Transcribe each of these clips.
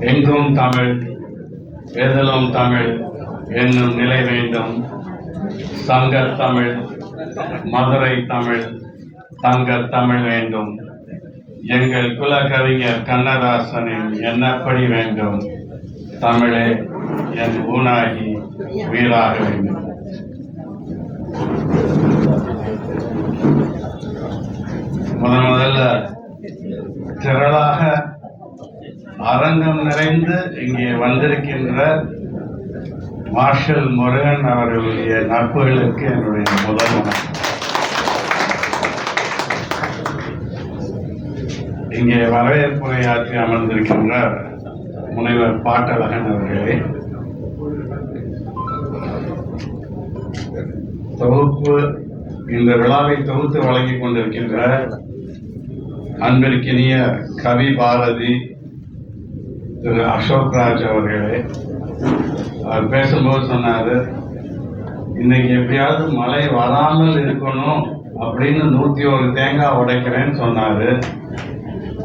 எங்கும் தமிழ் எதிலும் தமிழ் என்னும் நிலை வேண்டும். சங்க தமிழ் மதுரை தமிழ் தங்க தமிழ் வேண்டும். எங்கள் குலகவிஞர் கண்ணதாசனின் என்னப்படி வேண்டும். தமிழே என் ஊனாகி வீராக வேண்டும். முதன் முதல்ல திரளாக அரங்கம் நிறைந்து இங்கே வந்திருக்கின்ற மார்ஷல் முருகன் அவர்களுடைய நட்புகளுக்கு என்னுடைய முதல் இங்கே வரவேற்புரையாற்றி அமர்ந்திருக்கின்ற முனைவர் பாட்டழகன் அவர்களே. தொகுப்பு இந்த விழாவை தொகுத்து வழங்கிக் கொண்டிருக்கின்ற அன்பிற்கினிய கவி பாரதி திரு அசோக் ராஜ் அவர்களே அவர் பேசும்போது சொன்னாரு இன்னைக்கு எப்படியாவது மழை வராமல் இருக்கணும் அப்படின்னு நூத்தி ஒரு தேங்காய் உடைக்கிறேன்னு சொன்னாரு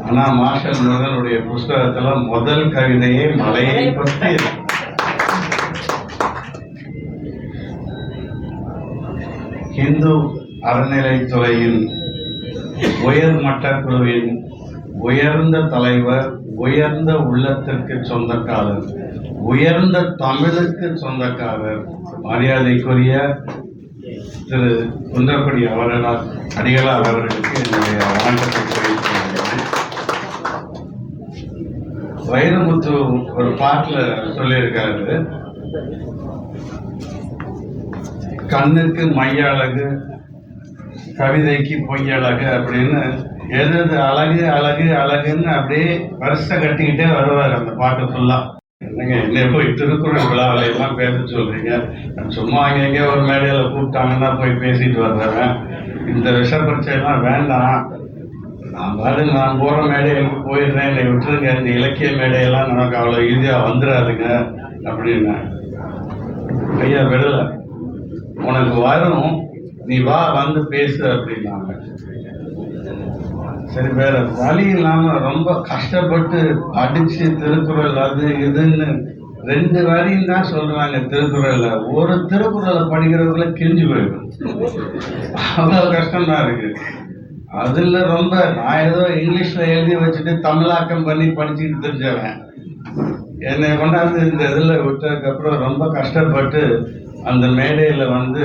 ஆனா மார்ஷல் முருகனுடைய புஸ்தகத்துல முதல் கவிதையே மழையை பற்றி. இந்து அறநிலைத்துறையின் உயர்மட்ட குழுவின் உயர்ந்த தலைவர் உயர்ந்த உள்ளத்திற்கு சொந்தக்காரர் உயர்ந்த தமிழுக்கு சொந்தக்காரர். மரியாதைக்குரிய திரு குன்றக்குடி அவர்களால் அடிகளார் அவர்களுக்கு என்னுடைய வணக்கத்தை தெரிவித்துள்ளேன் வைரமுத்து ஒரு பாட்டுல சொல்லியிருக்காரு. கண்ணுக்கு மைய அழகு கவிதைக்கு பொய்யழகு அப்படின்னு எது எது அழகு அழகு அழகுன்னு அப்படியே வருஷ கட்டிக்கிட்டே வருவார் அந்த பாட்டு ஃபுல்லா என்னங்க என்ன போய் திருக்குறள் விழாவில் எல்லாம் பேச சொல்றீங்க. நான் சும்மா அங்க எங்கேயோ ஒரு மேடையில கூப்பிட்டாங்கன்னா போய் பேசிட்டு வர்றேன். இந்த விஷ பரீட்சையெல்லாம் வேண்டாம். நான் பாரு நான் போற மேடைகளுக்கு போயிடுறேன். என்னை விட்டுருங்க. இந்த இலக்கிய மேடையெல்லாம் நமக்கு அவ்வளோ ஈஸியாக வந்துடாதுங்க அப்படின்னு. ஐயா விடல. உனக்கு வரும். நீ வா வந்து பேசு அப்படின்னாங்க. சரி வேற வழி இல்லாம ரொம்ப கஷ்டப்பட்டு அடிச்சு திருக்குறள் அது இதுன்னு ரெண்டு வரியும் தான் சொல்றாங்க திருக்குறள்ல. ஒரு திருக்குறளை படிக்கிறவங்கள கிழிஞ்சு போயிடும். அவ்வளவு கஷ்டமா இருக்கு. அதுல ரொம்ப நான் ஏதோ இங்கிலீஷ்ல எழுதி வச்சுட்டு தமிழாக்கம் பண்ணி படிச்சுக்கிட்டு தெரிஞ்சவன். என்னை கொண்டாந்து இந்த இதில் விட்டதுக்கப்புறம் ரொம்ப கஷ்டப்பட்டு அந்த மேடையில் வந்து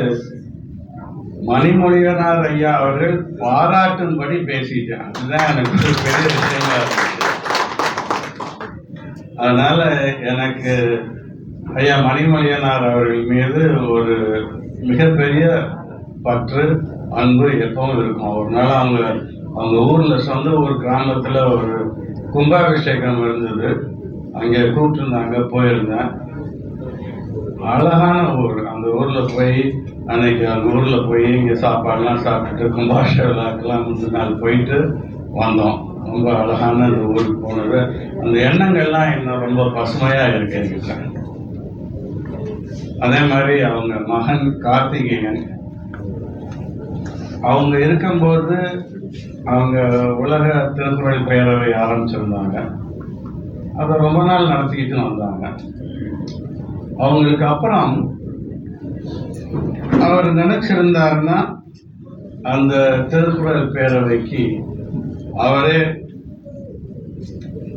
மணிமொழியனார் ஐயா அவர்கள் பாராட்டும்படி பேசிட்டாங்க. அதுதான் எனக்கு ஒரு பெரிய விஷயமா இருந்துச்சு அதனால எனக்கு ஐயா மணிமொழியனார் அவர்கள் மீது ஒரு மிகப்பெரிய பற்று அன்பு எப்பவும் இருக்கும். ஒரு நாள் அவங்க அவங்க ஊரில் சொந்த ஊர் கிராமத்தில் ஒரு கும்பாபிஷேகம் இருந்தது. அங்கே கூப்பிட்டுருந்தாங்க போயிருந்தேன். அழகான ஊர். அந்த ஊரில் போய் அன்னைக்கு அந்த ஊரில் போய் இங்கே சாப்பாடெலாம் சாப்பிட்டுட்டு கும்பாஷ விழாக்கெல்லாம் முந்தின நாள் போயிட்டு வந்தோம். ரொம்ப அழகான அந்த ஊருக்கு போனது. அந்த எண்ணங்கள்லாம் இன்னும் ரொம்ப பசுமையாக இருக்கு அதே மாதிரி அவங்க மகன் கார்த்திகேயன் அவங்க இருக்கும்போது அவங்க உலக திருக்குறள் பேரவை ஆரம்பிச்சிருந்தாங்க. அதை ரொம்ப நாள் நடத்திக்கிட்டு வந்தாங்க. அவங்களுக்கு அப்புறம் அவர் நினைச்சிருந்தாருன்னா அந்த திருக்குறள் பேரவைக்கு அவரே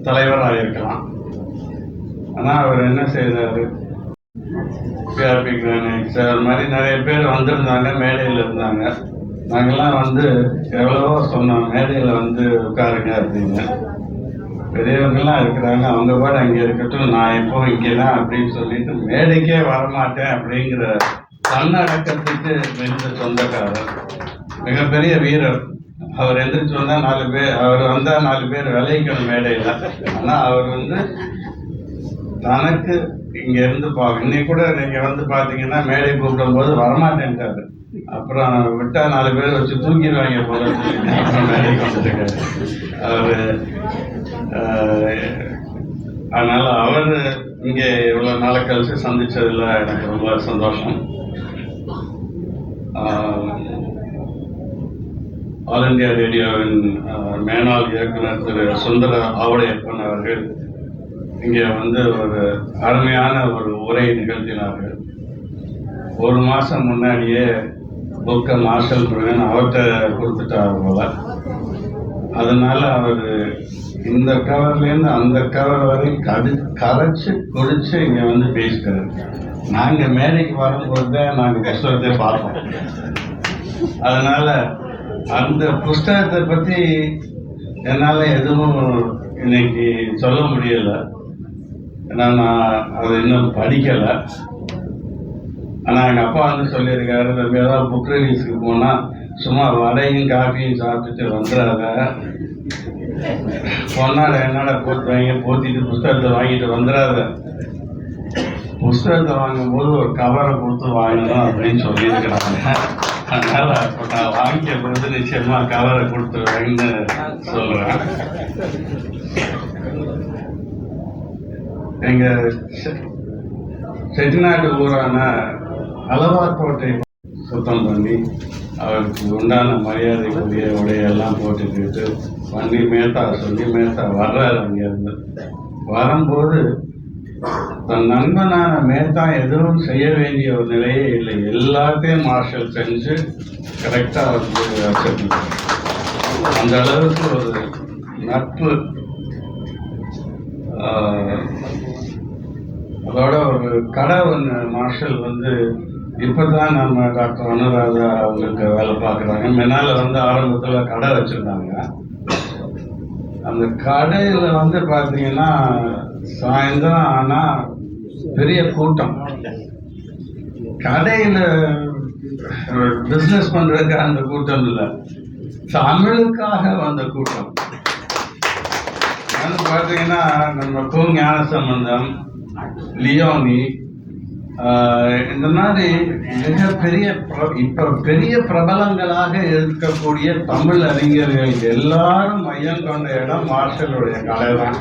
தலைவராக இருக்கலாம். ஆனால் அவர் என்ன செய்தார்? பிஆர்பி சார் அது மாதிரி நிறைய பேர் வந்திருந்தாங்க மேடையில் இருந்தாங்க. நாங்கள்லாம் வந்து எவ்வளவோ சொன்னோம் மேடையில் வந்து உட்காருங்க அப்படின்னு. பெரியவங்கெல்லாம் இருக்கிறாங்க அவங்க கூட அங்கே இருக்கட்டும் நான் எப்போ இங்கே தான் அப்படின்னு சொல்லிட்டு மேடைக்கே வரமாட்டேன் அப்படிங்கிற தன்னடக்கத்துக்கு மிகுந்த சொந்தக்காரர் மிகப்பெரிய வீரர். அவர் எந்திரிச்சு வந்தால் நாலு பேர் அவர் வந்தால் நாலு பேர் விளைவிக்கணும் மேடையில். ஆனால் அவர் வந்து தனக்கு இங்கேருந்து பா இன்னைக்கு கூட நீங்கள் வந்து பார்த்தீங்கன்னா மேடை கூப்பிடும் போது வரமாட்டேன்ட்டாரு. அப்புறம் விட்டா நாலு பேர் வச்சு தூக்கிடுவாங்க போல அவர் அதனால் அவர் இங்கே இவ்வளோ நாளை கழிச்சு சந்தித்ததில் எனக்கு ரொம்ப சந்தோஷம். ஆல் இந்தியா ரேடியோவின் மேனால் மேனாள் இயக்குனர் திரு சுந்தர ஆவடையப்பன் அவர்கள் இங்கே வந்து ஒரு அருமையான ஒரு உரை நிகழ்த்தினார்கள். ஒரு மாதம் முன்னாடியே புக்கை மார்ஷல் முருகன் அவர்கிட்ட கொடுத்துட்டார் போல. அதனால அவர் இந்த கவர்லேருந்து அந்த கவர் வரை கடி கரைச்சி குடிச்சு இங்கே வந்து பேசிட்டாரு நாங்கள் மேடைக்கு வரும்போது தான் நாங்கள் கஷ்டத்தை பார்ப்போம். அதனால அந்த புஸ்தகத்தை பற்றி என்னால் எதுவும் இன்னைக்கு சொல்ல முடியல. ஏன்னா நான் அதை இன்னும் படிக்கலை. ஆனால் எங்கள் அப்பா வந்து சொல்லியிருக்காரு நம்ம ஏதாவது புக் ரிலீஸுக்கு போனால் சும்மா வடையும் காஃபியும் சாப்பிட்டுட்டு வந்துடாத பொன்னாட என்னடா போட்டு வாங்கி போத்திட்டு புஸ்தகத்தை வாங்கிட்டு வந்துடாத புஸ்தகத்தை வாங்கும்போது ஒரு கவரை கொடுத்து வாங்கணும் அப்படின்னு சொல்லியிருக்கிறாங்க. அதனால இப்போ நான் வாங்கிய பிறகு நிச்சயமா கவரை கொடுத்துருவேன்னு சொல்றேன். எங்க செ- செட்டிநாட்டு ஊரான அலவார்கோட்டை சுத்தம் பண்ணி அவருக்கு உண்டான மரியாதைக்குரிய உடையெல்லாம் போட்டுக்கிட்டு பண்ணி மேத்தா சொல்லி மேத்தா வர்றாரு அங்கேருந்து வரும்போது தன் நண்பனான மேத்தா எதுவும் செய்ய வேண்டிய ஒரு நிலையே இல்லை. எல்லாத்தையும் மார்ஷல் செஞ்சு கரெக்டாக வந்து வச்சிருந்தார். அந்த அளவுக்கு ஒரு நட்பு அதோட ஒரு கடை ஒன்று மார்ஷல் வந்து இப்போ தான் நம்ம டாக்டர் அனுராதா அவங்களுக்கு வேலை பார்க்குறாங்க. முன்னால வந்து ஆரம்பத்தில் கடை வச்சுருந்தாங்க. அந்த கடையில் வந்து பார்த்தீங்கன்னா சாயந்தரம் ஆனால் பெரிய கூட்டம். கடையில் பிஸ்னஸ் பண்ணுறதுக்கு அந்த கூட்டம் இல்லை. தமிழுக்காக வந்த கூட்டம். வந்து பார்த்தீங்கன்னா நம்ம கு ஞான சம்பந்தம் லியோனி ஆஹ் இந்த மாதிரி மிகப்பெரிய இப்போ பெரிய பிரபலங்களாக இருக்கக்கூடிய தமிழ் அறிஞர்கள் எல்லாரும் மையம் கொண்ட இடம் மார்ஷலுடைய கலை தான்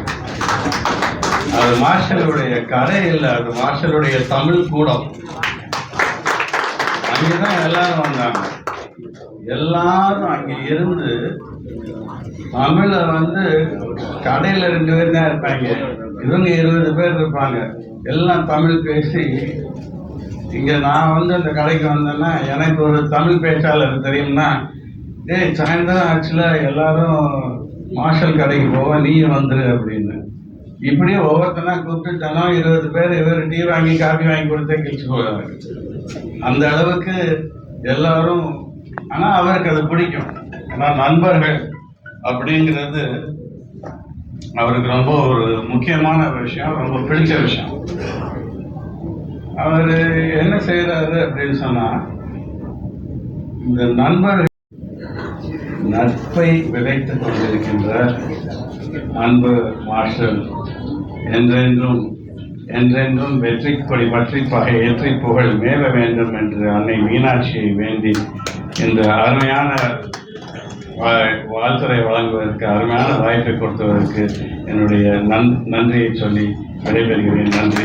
அது மார்ஷலுடைய கலை இல்லை அது மார்ஷலுடைய தமிழ் கூடம். அங்கேதான் எல்லாரும் வந்தாங்க. எல்லாரும் அங்க இருந்து தமிழ வந்து கடையில ரெண்டு பேர் தான் இருப்பாங்க. இவங்க இருபது பேர் இருப்பாங்க. எல்லாம் தமிழ் பேசி இங்க நான் வந்து அந்த கடைக்கு வந்தேன்னா எனக்கு ஒரு தமிழ் பேச்சாளர் தெரியும்னா ஏய் சாயந்தரம் ஆச்சுல எல்லாரும் மார்ஷல் கடைக்கு போவேன் நீயும் வந்துரு அப்படின்னு. இப்படியே ஒவ்வொருத்தனா கூப்பிட்டு தினம் இருபது பேர் இவர் டீ வாங்கி காஃபி வாங்கி கொடுத்தே கிழிச்சு போவாரு அந்த அளவுக்கு எல்லாரும் ஆனா அவருக்கு அது பிடிக்கும். ஏன்னா நண்பர்கள் அப்படிங்கிறது அவருக்கு ரொம்ப ஒரு முக்கியமான விஷயம் ரொம்ப பிடிச்ச விஷயம். அவர் என்ன செய்யறாரு அப்படின்னு சொன்னா இந்த நண்பர்கள் நட்பை விதைத்துக் கொண்டிருக்கின்ற அன்பு மார்ஷல் என்றென்றும் என்றென்றும் வெற்றி கொடி பற்றி பகை ஏற்றி புகழ் மேல வேண்டும் என்று அன்னை மீனாட்சியை வேண்டி இந்த அருமையான வா- வாழ்த்துறை வழங்குவதற்கு அருமையான வாய்ப்பை கொடுத்ததற்கு என்னுடைய நன் நன்றியை சொல்லி விடைபெறுகிறேன். நன்றி.